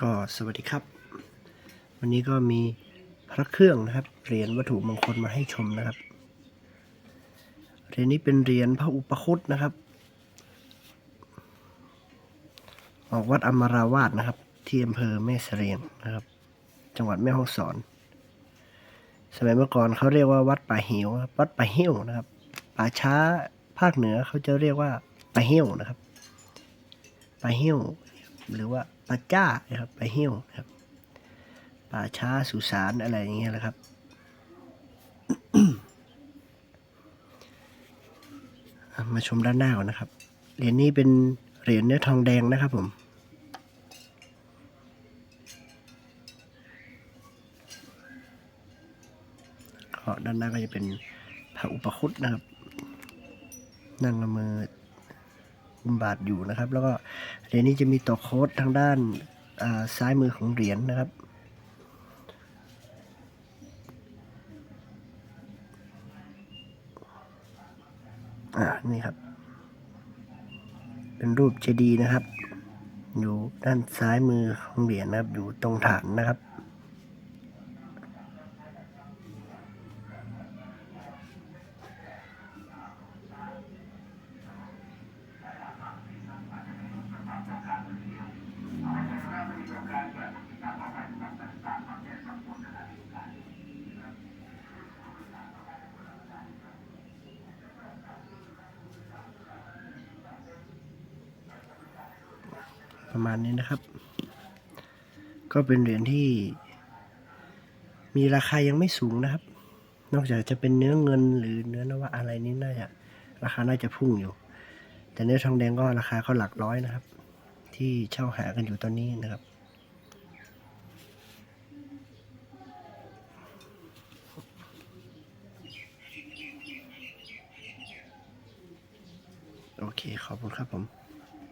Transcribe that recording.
ก็สวัสดีครับ วันนี้ก็มีพระเครื่องนะครับเหรียญวัตถุมงคลมาให้ชมนะครับเหรียญนี้เป็นเหรียญพระอุปคุตนะครับ ออกวัดอมราวาสนะครับ ที่อำเภอแม่เสรียงนะครับ จังหวัดแม่ฮ่องสอน สมัยเมื่อก่อนเขาเรียกว่าวัดป่าหิวครับวัดป่าหิ้วนะครับป่าช้าภาคเหนือเขาจะเรียกว่าป่าหิ้วนะครับป่าหิ้วหรือว่า ป่าจ้านะครับป่าเหิ้ยวนะครับป่าช้าสุสานอะไรอย่างเงี้ยแหละครับมาชมด้านหน้าก่อนนะครับ เหรียญนี้เป็นเหรียญเนื้อทองแดงนะครับผม ด้านหน้าก็จะเป็นพระอุปคุตนะครับ นั่งละเมอ กุมบาทอยู่นะครับ แล้วก็เหรียญนี้จะมีตัวโค้ดทางด้านาซ้ายมือของเหรียญนะครับอ่านี่ครับ เป็นรูปเจดีย์นะครับ อยู่ด้านซ้ายมือของเหรียญนะครับ อยู่ตรงฐานนะครับ ประมาณนี้นะครับ ก็เป็นเหรียญที่ มีราคายังไม่สูงนะครับ นอกจากจะเป็นเนื้อเงินหรือเนื้อนวะอะไรนี่น่าจะราคาน่าจะพุ่งอยู่ แต่เนื้อทองแดงก็ราคาก็หลักร้อยนะครับ ที่เช่าหากันอยู่ตอนนี้นะครับโอเค ขอบคุณครับผม